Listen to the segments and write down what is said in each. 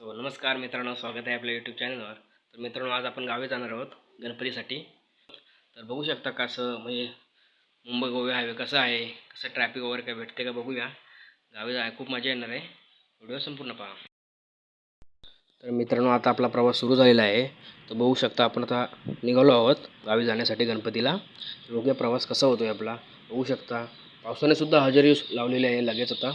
So नमस्कार मित्रांनो स्वागत आहे आपल्या यूट्यूब चॅनलवर तर मित्रांनो आज आपण गावी जाणार आहोत गणपतीसाठी. तर बघू शकता कसं म्हणजे मुंबई गोवा हायवे कसं आहे कसं ट्रॅफिक वगैरे काय भेटते का बघूया. गावी जाय खूप मजा येणार आहे. व्हिडिओ संपूर्ण पहा. तर मित्रांनो आता आपला प्रवास सुरू झालेला आहे. तर बघू शकता आपण आता निघालो आहोत गावी जाण्यासाठी गणपतीला. तर बघूया प्रवास कसा होतो आहे आपला. बघू शकता पावसाने सुद्धा हजेरी लावलेली आहे लगेच आता.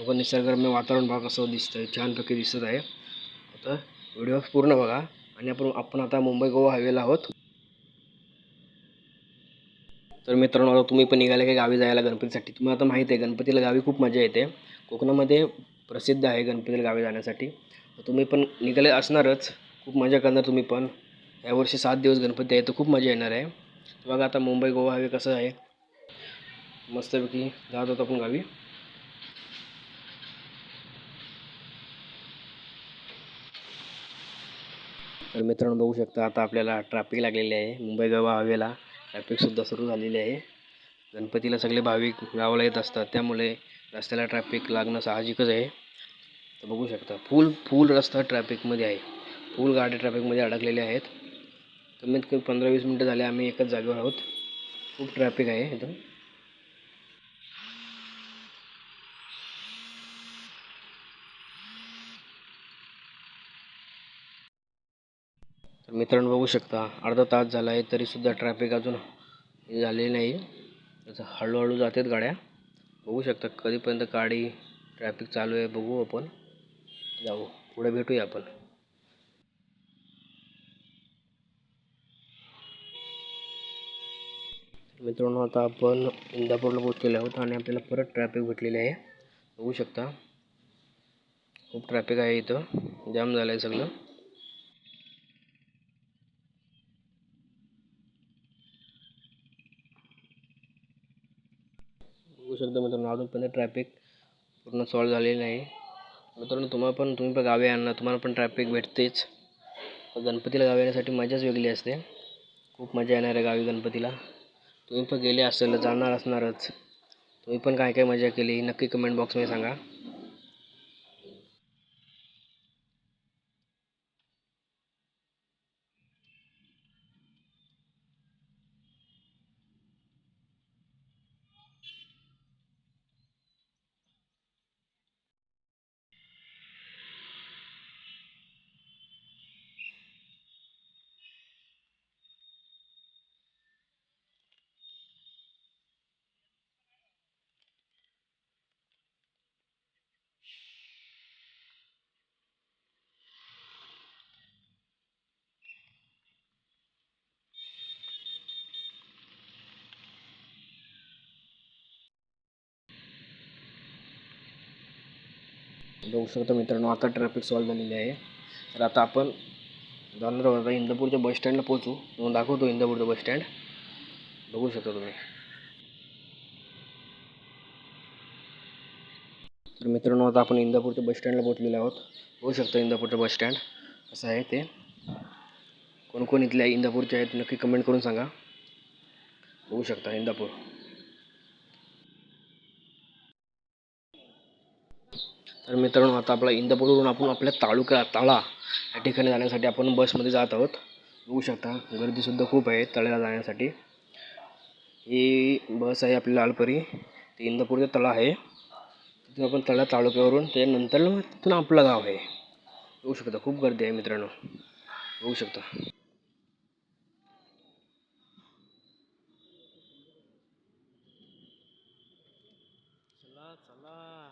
बघा निसर्गरम्य वातावरण बघा कसं दिसतं आहे छानपैकी दिसत आहे. आता व्हिडिओ पूर्ण बघा. आणि आपण आपण आता मुंबई गोवा हायवेला आहोत. तर मित्रांनो आता तुम्ही पण निघाले की गावी जायला गणपतीसाठी. तुम्हाला आता माहीत आहे गणपतीला गावी खूप मजा येते. कोकणामध्ये प्रसिद्ध आहे गणपतीला गावी जाण्यासाठी. तुम्ही पण निघाले असणारच. खूप मजा करणार तुम्ही पण. यावर्षी सात दिवस गणपती आहे तर खूप मजा येणार आहे. बघा आता मुंबई गोवा हायवे कसं आहे. मस्तपैकी जात होतो आपण गावी. तर मित्रांनो बघू शकता आता आपल्याला ट्रॅफिक लागलेली आहे. मुंबई गोवा हवेला ट्रॅफिकसुद्धा सुरू झालेली आहे. गणपतीला सगळे भाविक गावाला येत असतात. त्यामुळे रस्त्याला ट्रॅफिक लागणं साहजिकच आहे. तर बघू शकता फुल फुल रस्ता ट्रॅफिकमध्ये आहे. फुल गाडी ट्रॅफिकमध्ये अडकलेल्या आहेत. कमीत कमी पंधरा वीस मिनटं झाले आम्ही एकच जागेवर आहोत. खूप ट्रॅफिक आहे इथं. तर मित्रांनो बघू शकता अर्धा तास झाला आहे तरीसुद्धा ट्रॅफिक अजून हे झालेली नाही. त्याचं हळूहळू जातात गाड्या. बघू शकता कधीपर्यंत गाडी ट्रॅफिक चालू आहे बघू आपण. जाऊ पुढे भेटूया आपण. मित्रांनो आता आपण इंदापूरला पोचलेलो आहोत आणि आपल्याला परत ट्रॅफिक भेटलेले आहे. बघू शकता. खूप ट्रॅफिक आहे इथं. जाम झालं आहे सगळं बघू शकता मित्रांनो अजूनपर्यंत ट्रॅफिक पूर्ण सॉल्व झालेलं नाही. मित्रांनो तुम्हाला पण तुम्ही पण गावी आणणार तुम्हाला पण ट्रॅफिक भेटतेच. गणपतीला गावी येण्यासाठी मजाच वेगळी असते. खूप मजा येणार आहे गावी गणपतीला. तुम्ही पण गेले असेल जाणार असणारच. तुम्ही पण काय काय मजा केली नक्की कमेंट बॉक्समध्ये सांगा. बघू शकता मित्रांनो आता ट्रॅफिक सॉल्व झालेली आहे. तर आता आपण जाणार आहोत आता इंदापूरच्या बस स्टँडला पोहोचू. तुम्हाला दाखवतो इंदापूरचं बस स्टँड बघू शकता तुम्ही. तर मित्रांनो आता आपण इंदापूरच्या बस स्टँडला पोहोचलेलो आहोत. बघू शकता इंदापूरचं बस स्टँड असं आहे ते. कोण कोण इथले इंदापूरचे आहेत नक्की कमेंट करून सांगा. बघू शकता इंदापूर. तर मित्रांनो आता आपला इंदापूरवरून आपण आपल्या तालुका ताळा या ठिकाणी जाण्यासाठी आपण बसमध्ये जात आहोत. बघू शकता गर्दीसुद्धा खूप आहे तळ्याला जाण्यासाठी. ही बस आहे आपली लालपरी. ते इंदापूरचा तळा आहे. तिथून आपण तळा तालुक्यावरून त्यानंतर मग तिथून आपलं गाव आहे. बघू शकता खूप गर्दी आहे मित्रांनो. बघू शकता. चला चला.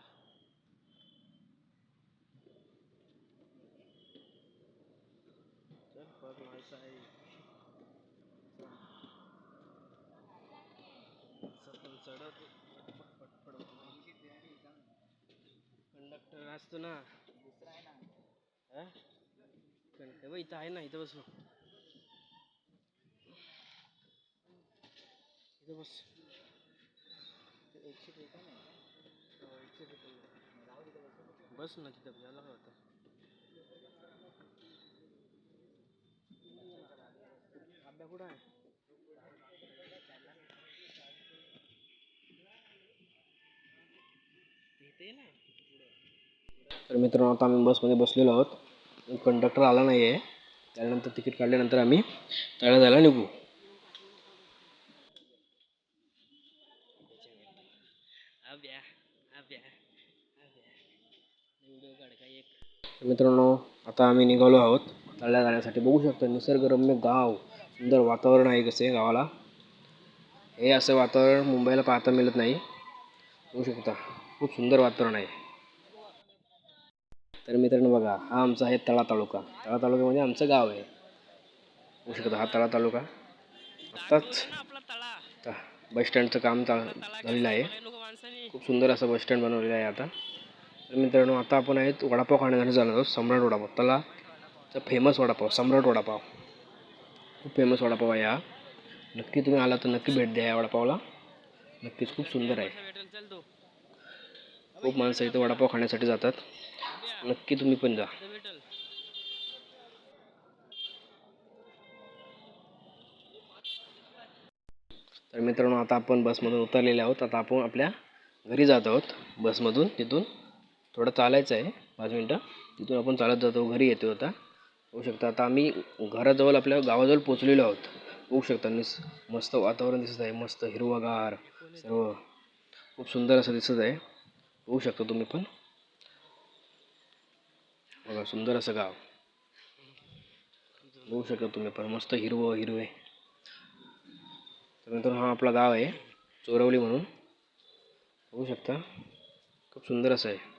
बघ माहिती आहे चढत पटपट कंडक्टर असतो ना हा? कं- हे बघ, इथं आहे ना इथं बसू इथं बस एकशे आहे का? हो, आहे. बस ना तिथं यायला काय होतं आब्या कुठं आहे? तर मित्रांनो आता आम्ही बसमध्ये बसलेलो आहोत. कंडक्टर आला नाही आहे त्यानंतर तिकीट काढल्यानंतर आम्ही तळ्यात जायला निघू. तर मित्रांनो आता आम्ही निघालो आहोत. तळ्यात जाण्यासाठी बघू शकता निसर्गरम्य गाव. सुंदर वातावरण आहे कसे गावाला. हे असं वातावरण मुंबईला पाहता मिळत नाही. होऊ शकता खूप सुंदर वातावरण आहे. तर मित्रांनो बघा हा आमचा आहे तळा तालुका. तळा तालुका म्हणजे आमचं गाव आहे. होऊ शकता हा तळा तालुका. आत्ताच बस स्टँडचं काम चा झालेलं आहे. खूप सुंदर असं बस स्टँड बनवलेलं आहे आता. तर मित्रांनो आता आपण आहेत वडापाव खाण्यासाठी जाणार आहोत सम्राट वडापाव. तलाचा फेमस वडापाव सम्राट वडापाव. खूप फेमस वडापाव आहे हा. नक्की तुम्ही आला तर नक्की भेट द्या या वडापावला. नक्कीच खूप सुंदर आहे. खूप माणसं इथं वडापाव खाण्यासाठी जातात. नक्की तुम्ही पण जा. तर मित्रांनो आता आपण बसमधून उतरलेले आहोत. आता आपण आपल्या घरी जात आहोत. बसमधून तिथून थोडं चालायचं आहे. पाच मिनटं. तिथून आपण चालत जातो. घरी येतो आता. होऊ शकता. आता आम्ही घराजवळ आपल्या गावाजवळ पोचलेलो आहोत. होऊ शकता निस मस्त वातावरण दिसत आहे. मस्त हिरवगार सर्व खूप सुंदर असं दिसत आहे. होऊ शकता तुम्ही पण. बघा सुंदर असं गाव. बघू शकता तुम्ही पण. मस्त हिरवं हिरवे. त्यानंतर हा आपला गाव आहे. चोरवली म्हणून. बघू शकता. खूप सुंदर असं आहे.